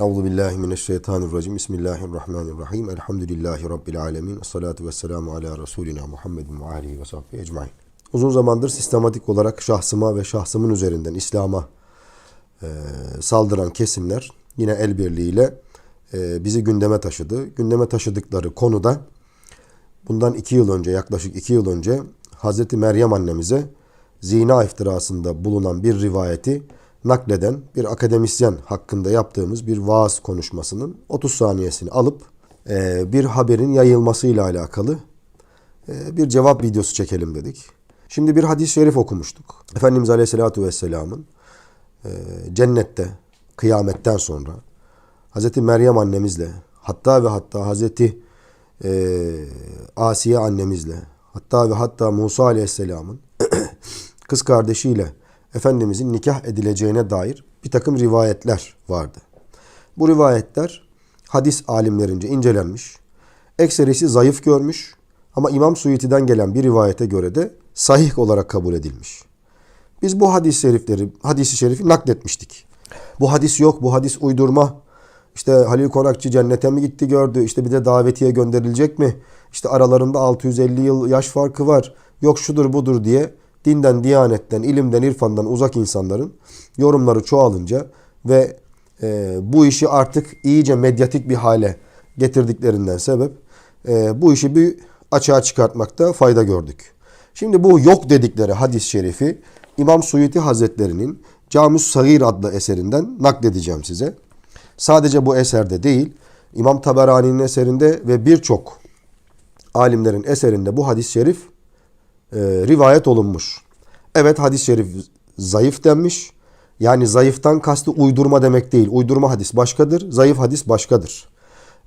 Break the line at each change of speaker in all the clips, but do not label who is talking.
Euzu billahi mineşşeytanirracim. Bismillahirrahmanirrahim. Elhamdülillahi rabbil alamin. Essalatu vesselamu ala resulina Muhammedin ve alihi ve sahbihi ecmaîn. Uzun zamandır sistematik olarak şahsıma ve şahsımın üzerinden İslam'a e, saldıran kesimler yine el birliğiyle e, bizi gündeme taşıdı. Gündeme taşıdıkları konuda bundan iki yıl önce yaklaşık iki yıl önce Hazreti Meryem annemize zina iftirasında bulunan bir rivayeti nakleden bir akademisyen hakkında yaptığımız bir vaaz konuşmasının 30 saniyesini alıp e, bir haberin yayılmasıyla alakalı e, bir cevap videosu çekelim dedik. Şimdi bir hadis-i şerif okumuştuk. Efendimiz Aleyhisselatü Vesselam'ın e, cennette kıyametten sonra Hazreti Meryem annemizle hatta ve hatta Hazreti e, Asiye annemizle hatta ve hatta Musa Aleyhisselam'ın kız kardeşiyle Efendimizin nikah edileceğine dair bir takım rivayetler vardı. Bu rivayetler hadis alimlerince incelenmiş. Ekserisi zayıf görmüş ama İmam Suyuti'den gelen bir rivayete göre de sahih olarak kabul edilmiş. Biz bu hadis-i şerifleri, hadisi şerifi nakletmiştik. Bu hadis yok, bu hadis uydurma. İşte Halil Konakçı cennete mi gitti gördü, işte bir de davetiye gönderilecek mi? İşte aralarında 650 yıl yaş farkı var. Yok şudur budur diye dinden, diyanetten, ilimden, irfandan uzak insanların yorumları çoğalınca ve e, bu işi artık iyice medyatik bir hale getirdiklerinden sebep e, bu işi bir açığa çıkartmakta fayda gördük. Şimdi bu yok dedikleri hadis-i şerifi İmam Suyuti Hazretleri'nin Camus Sagir adlı eserinden nakledeceğim size. Sadece bu eserde değil, İmam Taberani'nin eserinde ve birçok alimlerin eserinde bu hadis-i şerif e, rivayet olunmuş. Evet hadis-i şerif zayıf denmiş. Yani zayıftan kastı uydurma demek değil. Uydurma hadis başkadır, zayıf hadis başkadır.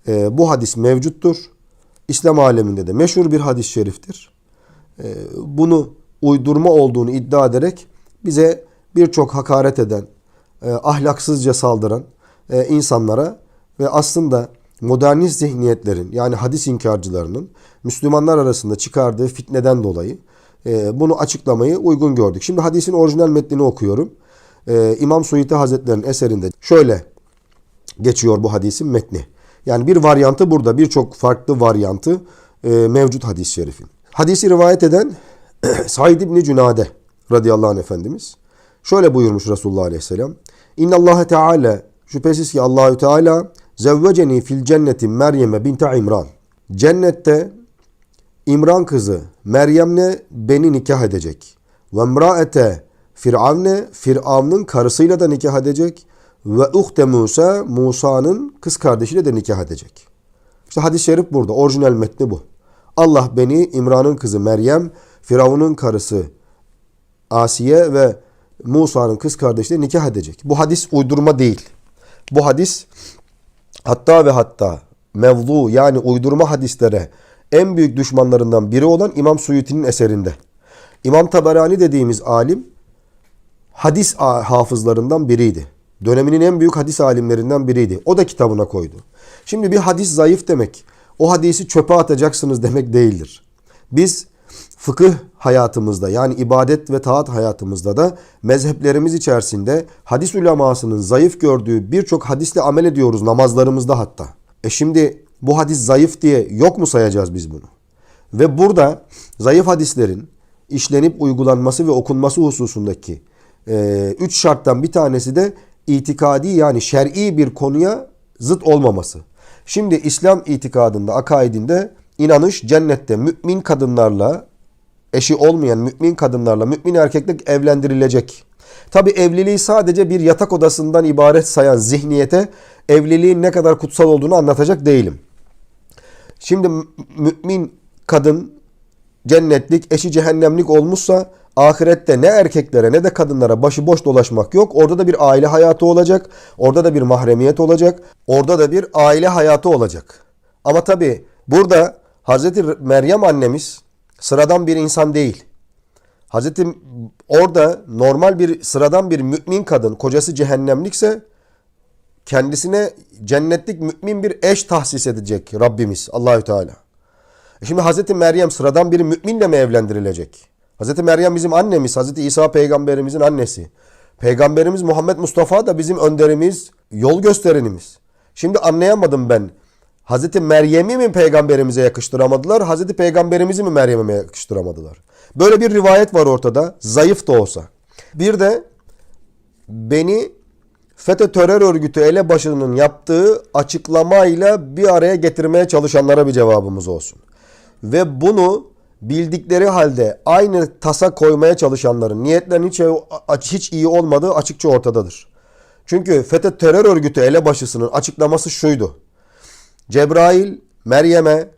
E, bu hadis mevcuttur. İslam aleminde de meşhur bir hadis-i şeriftir. E, bunu uydurma olduğunu iddia ederek bize birçok hakaret eden, e, ahlaksızca saldıran e, insanlara ve aslında modernist zihniyetlerin yani hadis inkarcılarının Müslümanlar arasında çıkardığı fitneden dolayı e, bunu açıklamayı uygun gördük. Şimdi hadisin orijinal metnini okuyorum. E, İmam Suyuti Hazretleri'nin eserinde şöyle geçiyor bu hadisin metni. Yani bir varyantı burada birçok farklı varyantı e, mevcut hadis-i şerifin. Hadisi rivayet eden Said İbni Cünade radıyallahu anh Efendimiz şöyle buyurmuş Resulullah aleyhisselam. İnna Allah Teala şüphesiz ki Allahü Teala zevveceni fil cenneti Meryem'e binti İmran. Cennette İmran kızı Meryem'le beni nikah edecek. Ve emraete Firavne Firavun'un karısıyla da nikah edecek. Ve uhte Musa Musa'nın kız kardeşiyle de nikah edecek. İşte hadis-i şerif burada. Orijinal metni bu. Allah beni İmran'ın kızı Meryem, Firavun'un karısı Asiye ve Musa'nın kız kardeşiyle nikah edecek. Bu hadis uydurma değil. Bu hadis hatta ve hatta mevzu yani uydurma hadislere en büyük düşmanlarından biri olan İmam Suyuti'nin eserinde. İmam Taberani dediğimiz alim hadis hafızlarından biriydi. Döneminin en büyük hadis alimlerinden biriydi. O da kitabına koydu. Şimdi bir hadis zayıf demek, o hadisi çöpe atacaksınız demek değildir. Biz fıkıh hayatımızda yani ibadet ve taat hayatımızda da mezheplerimiz içerisinde hadis ulemasının zayıf gördüğü birçok hadisle amel ediyoruz namazlarımızda hatta. E şimdi bu hadis zayıf diye yok mu sayacağız biz bunu? Ve burada zayıf hadislerin işlenip uygulanması ve okunması hususundaki e, üç şarttan bir tanesi de itikadi yani şer'i bir konuya zıt olmaması. Şimdi İslam itikadında, akaidinde inanış cennette mümin kadınlarla eşi olmayan mümin kadınlarla mümin erkeklik evlendirilecek. Tabi evliliği sadece bir yatak odasından ibaret sayan zihniyete evliliğin ne kadar kutsal olduğunu anlatacak değilim. Şimdi mümin kadın cennetlik, eşi cehennemlik olmuşsa ahirette ne erkeklere ne de kadınlara başıboş dolaşmak yok. Orada da bir aile hayatı olacak. Orada da bir mahremiyet olacak. Orada da bir aile hayatı olacak. Ama tabi burada Hazreti Meryem annemiz sıradan bir insan değil. Hazreti orada normal bir sıradan bir mümin kadın kocası cehennemlikse kendisine cennetlik mümin bir eş tahsis edecek Rabbimiz Allahü Teala. E şimdi Hazreti Meryem sıradan bir müminle mi evlendirilecek? Hazreti Meryem bizim annemiz, Hazreti İsa peygamberimizin annesi. Peygamberimiz Muhammed Mustafa da bizim önderimiz, yol gösterenimiz. Şimdi anlayamadım ben. Hazreti Meryem'i mi peygamberimize yakıştıramadılar? Hazreti peygamberimizi mi Meryem'e yakıştıramadılar? Böyle bir rivayet var ortada. Zayıf da olsa. Bir de beni FETÖ terör örgütü elebaşının yaptığı açıklamayla bir araya getirmeye çalışanlara bir cevabımız olsun. Ve bunu bildikleri halde aynı tasa koymaya çalışanların niyetlerinin hiç, hiç iyi olmadığı açıkça ortadadır. Çünkü FETÖ terör örgütü elebaşısının açıklaması şuydu. Cebrail Meryem'e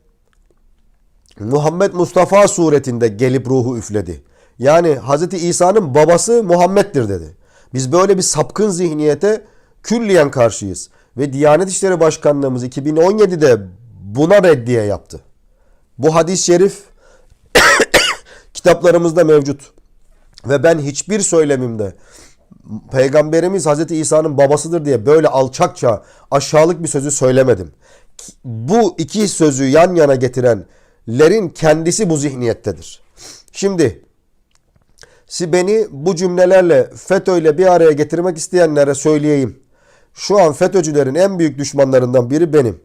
Muhammed Mustafa suretinde gelip ruhu üfledi. Yani Hz. İsa'nın babası Muhammed'dir dedi. Biz böyle bir sapkın zihniyete külliyen karşıyız. Ve Diyanet İşleri Başkanlığımız 2017'de buna reddiye yaptı. Bu hadis-i şerif kitaplarımızda mevcut. Ve ben hiçbir söylemimde Peygamberimiz Hazreti İsa'nın babasıdır diye böyle alçakça aşağılık bir sözü söylemedim. Bu iki sözü yan yana getirenlerin kendisi bu zihniyettedir. Şimdi beni bu cümlelerle FETÖ ile bir araya getirmek isteyenlere söyleyeyim. Şu an FETÖ'cülerin en büyük düşmanlarından biri benim.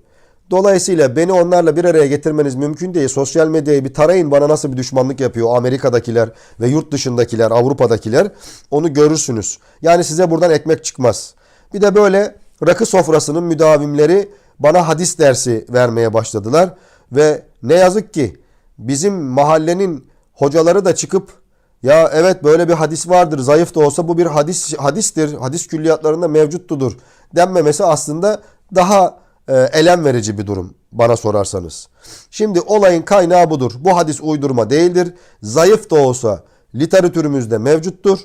Dolayısıyla beni onlarla bir araya getirmeniz mümkün değil. Sosyal medyayı bir tarayın bana nasıl bir düşmanlık yapıyor Amerika'dakiler ve yurt dışındakiler, Avrupa'dakiler. Onu görürsünüz. Yani size buradan ekmek çıkmaz. Bir de böyle rakı sofrasının müdavimleri bana hadis dersi vermeye başladılar. Ve ne yazık ki bizim mahallenin hocaları da çıkıp ya evet böyle bir hadis vardır. Zayıf da olsa bu bir hadis hadistir. Hadis külliyatlarında mevcuttudur. Denmemesi aslında daha e, elem verici bir durum bana sorarsanız. Şimdi olayın kaynağı budur. Bu hadis uydurma değildir. Zayıf da olsa literatürümüzde mevcuttur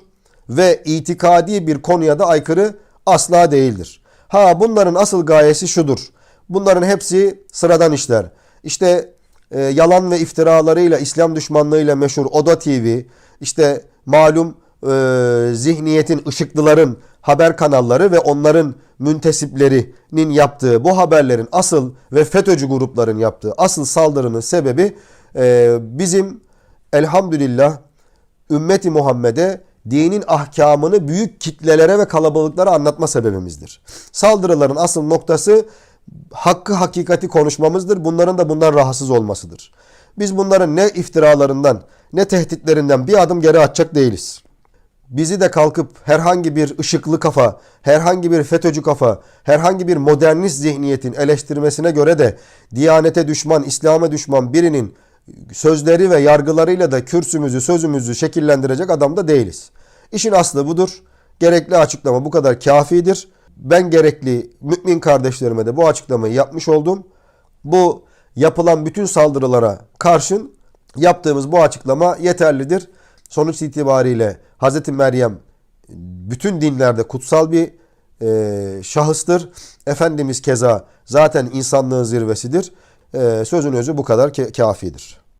ve itikadi bir konuya da aykırı asla değildir. Ha bunların asıl gayesi şudur. Bunların hepsi sıradan işler. İşte e, yalan ve iftiralarıyla, İslam düşmanlığıyla meşhur Oda TV, işte malum e, zihniyetin, ışıklıların haber kanalları ve onların müntesiplerinin yaptığı bu haberlerin asıl ve FETÖ'cü grupların yaptığı asıl saldırının sebebi e, bizim elhamdülillah ümmeti Muhammed'e dinin ahkamını büyük kitlelere ve kalabalıklara anlatma sebebimizdir. Saldırıların asıl noktası hakkı hakikati konuşmamızdır. Bunların da bundan rahatsız olmasıdır. Biz bunların ne iftiralarından ne tehditlerinden bir adım geri atacak değiliz. Bizi de kalkıp herhangi bir ışıklı kafa, herhangi bir FETÖ'cü kafa, herhangi bir modernist zihniyetin eleştirmesine göre de Diyanete düşman, İslam'a düşman birinin sözleri ve yargılarıyla da kürsümüzü, sözümüzü şekillendirecek adam da değiliz. İşin aslı budur. Gerekli açıklama bu kadar kafidir. Ben gerekli mümin kardeşlerime de bu açıklamayı yapmış oldum. Bu yapılan bütün saldırılara karşın yaptığımız bu açıklama yeterlidir. Sonuç itibariyle Hz. Meryem bütün dinlerde kutsal bir e, şahıstır. Efendimiz keza zaten insanlığın zirvesidir. E, sözün özü bu kadar kafidir.